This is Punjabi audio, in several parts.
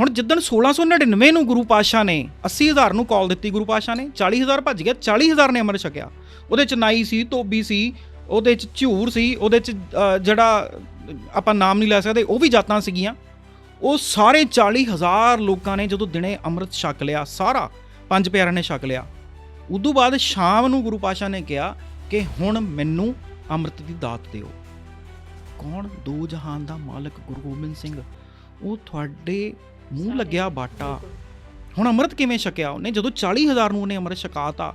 ਹੁਣ ਜਿੱਦਣ 1699 ਨੂੰ ਗੁਰੂ ਪਾਤਸ਼ਾਹ ਨੇ 80000 ਨੂੰ ਕਾਲ ਦਿੱਤੀ, ਗੁਰੂ ਪਾਤਸ਼ਾਹ ਨੇ 40000 ਭੱਜ ਗਿਆ 40000 ਨੇ ਅੰਮ੍ਰਿਤ ਛਕਿਆ। ਉਹਦੇ ਚ ਨਾਈ ਸੀ, ਧੋਬੀ ਸੀ, ਉਹਦੇ ਚ ਝੂਰ ਸੀ, ਉਹਦੇ ਚ ਜਿਹੜਾ ਆਪਾਂ ਨਾਮ ਨਹੀਂ ਲੈ ਸਕਦੇ, ਉਹ ਵੀ ਜਾਤਾਂ ਸੀਗੀਆਂ। ਉਹ ਸਾਰੇ 40000 ਲੋਕਾਂ ਨੇ ਜਦੋਂ ਦਿਨੇ ਅੰਮ੍ਰਿਤ ਛਕ ਲਿਆ, ਸਾਰਾ ਪੰਜ ਪਿਆਰਿਆਂ ਨੇ ਛਕ ਲਿਆ। ਉਦੋਂ ਬਾਅਦ ਸ਼ਾਮ ਨੂੰ ਗੁਰੂ ਪਾਤਸ਼ਾਹ ਨੇ ਕਿਹਾ ਕਿ ਹੁਣ ਮੈਨੂੰ ਅੰਮ੍ਰਿਤ ਦੀ ਦਾਤ ਦਿਓ। ਕੌਣ? ਦੋ ਜਹਾਨ ਦਾ ਮਾਲਕ ਗੁਰੂ ਗੋਬਿੰਦ ਸਿੰਘ। ਉਹ ਤੁਹਾਡੇ ਮੂੰਹ ਲੱਗਿਆ ਬਾਟਾ। ਹੁਣ ਅੰਮ੍ਰਿਤ ਕਿਵੇਂ ਛਕਿਆ? ਉਹਨੇ ਜਦੋਂ 40000 ਨੂੰ ਉਹਨੇ ਅੰਮ੍ਰਿਤ ਛਕਾਤਾ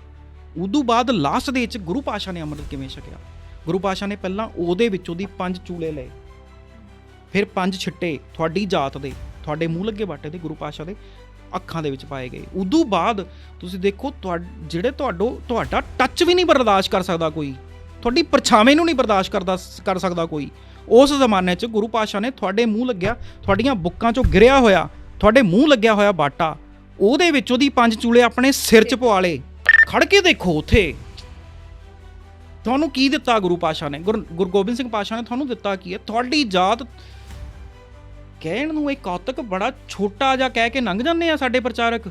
ਉਦੋਂ ਬਾਅਦ ਲਾਸਟ ਦੇ ਵਿੱਚ ਗੁਰੂ ਪਾਸ਼ਾ ਨੇ ਅੰਮ੍ਰਿਤ ਕਿਵੇਂ ਛਕਿਆ? ਗੁਰੂ ਪਾਸ਼ਾ ਨੇ ਪਹਿਲਾਂ ਉਹਦੇ ਵਿੱਚੋਂ ਦੀ ਪੰਜ ਚੂਲੇ ਲਏ ਫਿਰ ਪੰਜ ਛਿੱਟੇ ਤੁਹਾਡੀ ਜਾਤ ਦੇ ਤੁਹਾਡੇ ਮੂੰਹ ਲੱਗੇ ਬਾਟੇ ਦੇ ਗੁਰੂ ਪਾਸ਼ਾ ਦੇ ਅੱਖਾਂ ਦੇ ਵਿੱਚ ਪਾਏ ਗਏ। ਉਦੋਂ ਬਾਅਦ ਤੁਸੀਂ ਦੇਖੋ ਜਿਹੜੇ ਤੁਹਾਡੋ ਤੁਹਾਡਾ ਟੱਚ ਵੀ ਨਹੀਂ ਬਰਦਾਸ਼ਤ ਕਰ ਸਕਦਾ ਕੋਈ। ਤੁਹਾਡੀ ਪਰਛਾਵੇਂ ਨੂੰ ਨਹੀਂ ਬਰਦਾਸ਼ਤ ਕਰਦਾ ਕਰ ਸਕਦਾ ਕੋਈ। ਉਸ ਜ਼ਮਾਨੇ 'ਚ ਗੁਰੂ ਪਾਸ਼ਾ ਨੇ ਤੁਹਾਡੇ ਮੂੰਹ ਲੱਗਿਆ ਤੁਹਾਡੀਆਂ ਬੁੱਕਾਂ 'ਚੋਂ ਗਿਰਿਆ ਹੋਇਆ ਤੁਹਾਡੇ ਮੂੰਹ ਲੱਗਿਆ ਹੋਇਆ ਬਾਟਾ, ਉਹਦੇ ਵਿੱਚ ਉਹਦੀ ਪੰਜ ਚੂਲੇ ਆਪਣੇ ਸਿਰ 'ਚ ਪਵਾ ਲੇ ਖੜ ਕੇ ਦੇਖੋ ਉਥੇ। ਤੁਹਾਨੂੰ ਕੀ ਦਿੱਤਾ ਗੁਰੂ ਪਾਸ਼ਾ ਨੇ? ਗੁਰ, ਗੁਰੂ ਗੋਬਿੰਦ ਸਿੰਘ ਪਾਸ਼ਾ ਨੇ ਤੁਹਾਨੂੰ ਦਿੱਤਾ ਕੀ ਹੈ? ਤੁਹਾਡੀ ਜਾਤ ਕਹਿਣ ਨੂੰ ਇਹ ਕੌਤਕ ਬੜਾ ਛੋਟਾ ਜਿਹਾ ਕਹਿ ਕੇ ਲੰਘ ਜਾਂਦੇ ਆ ਸਾਡੇ ਪ੍ਰਚਾਰਕ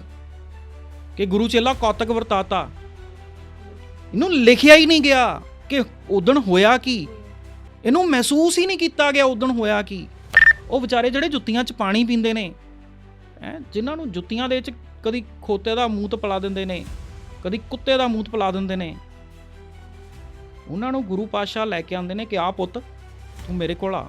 ਕਿ ਗੁਰੂ ਚੇਲਾ ਕੌਤਕ ਵਰਤਾਤਾ। ਇਹਨੂੰ ਲਿਖਿਆ ਹੀ ਨਹੀਂ ਗਿਆ ਕਿ ਉਦਣ ਹੋਇਆ ਕੀ। ਇਹਨੂੰ ਮਹਿਸੂਸ ਹੀ ਨਹੀਂ ਕੀਤਾ ਗਿਆ ਉਦਣ ਹੋਇਆ ਕੀ। ਉਹ ਵਿਚਾਰੇ ਜਿਹੜੇ ਜੁੱਤੀਆਂ 'ਚ ਪਾਣੀ ਪੀਂਦੇ ਨੇ ਹੈ, ਜਿਨ੍ਹਾਂ ਨੂੰ ਜੁੱਤੀਆਂ ਦੇ ਵਿੱਚ ਕਦੀ ਖੋਤੇ ਦਾ ਮੂੰਹ ਪਲਾ ਦਿੰਦੇ ਨੇ, ਕਦੀ ਕੁੱਤੇ ਦਾ ਮੂੰਹ ਪਲਾ ਦਿੰਦੇ ਨੇ। ਉਹਨਾਂ ਨੂੰ ਗੁਰੂ ਪਾਸ਼ਾ ਲੈ ਕੇ ਆਉਂਦੇ ਨੇ ਕਿ, ਆ ਪੁੱਤ, ਤੂੰ ਮੇਰੇ ਕੋਲ ਆ।